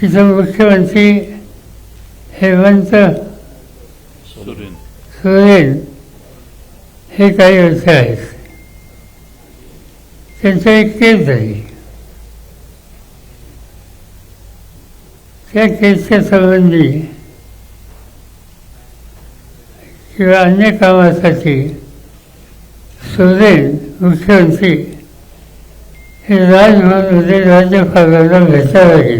तिथं मुख्यमंत्री हेमंत सोरेन. सोरेन हे काही वर्ष आहेत. त्यांचं एक केस झाली त्या केसच्या संबंधी किंवा अन्य कामासाठी सोरेन मुख्यमंत्री हे राजभवनमध्ये राज्यपालांना भेटायला गेले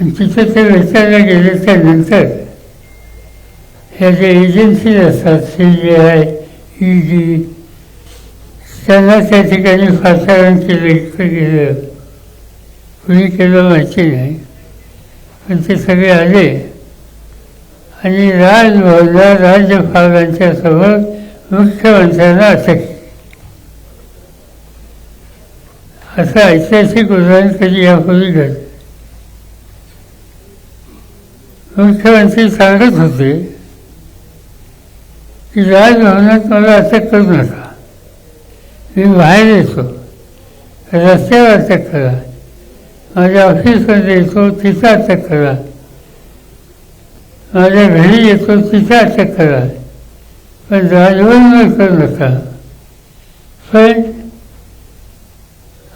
आणि तिथे ते भेटायला गेल्याच्यानंतर ह्या ज्या एजन्सी असतात सी जे आय ई जी त्यांना त्या ठिकाणी फासारण केलं गेलं कुणी केलं माहिती नाही पण ते सगळे आले आणि राजभवनला राज्यपालांच्या समोर मुख्यमंत्र्यांना अटक असं ऐतिहासिक उदाहरण कधी यापूर्वी घडलं मुख्यमंत्री सांगत होते की राजभवनात मला अटक करू नका. मी बाहेर येतो. रस्त्यावर अटक करा. माझ्या ऑफिसमध्ये येतो तिथं अटक करा. माझ्या घरी येतो तिथं अटक करा. पण राजभवनावर करू नका. पण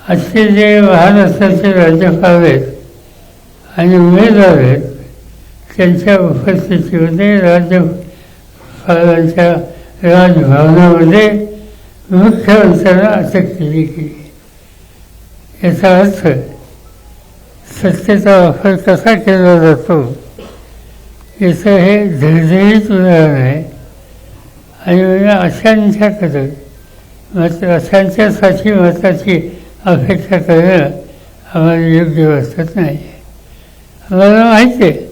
आजचे जे महाराष्ट्राचे राज्यपाल आहेत आणि उमेदवार आहेत त्यांच्या उपस्थितीमध्ये राज्यपालांच्या राजभवनामध्ये मुख्यमंत्र्यांना अटक केली. गेली याचा अर्थ सत्तेचा वापर कसा केला जातो याचं हे धडधडीत उदाहरण आहे. आणि म्हणजे अशांच्याकडं मात्र अशांच्यासाठी मताची अपेक्षा करणं आम्हाला योग्य वाटत नाही. आम्हाला माहिती आहे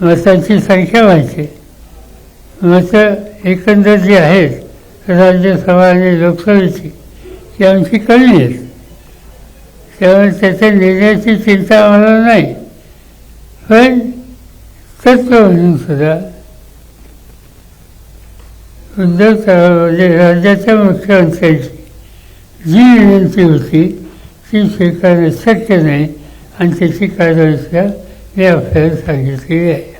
मतांची संख्या व्हायची आहे मतं एकंदर जी आहेत राज्यसभा आणि लोकसभेची ती आमची कमी आहेत. त्यामुळे त्याच्या निर्णयाची चिंता आम्हाला नाही. पण तत्व म्हणून सुद्धा उद्धव म्हणजे राज्याच्या मुख्यमंत्र्यांची जी विनंती होती ती स्वीकारणं शक्य नाही आणि त्याची कारवाई सुद्धा मी आपल्याला सांगितलेली आहे.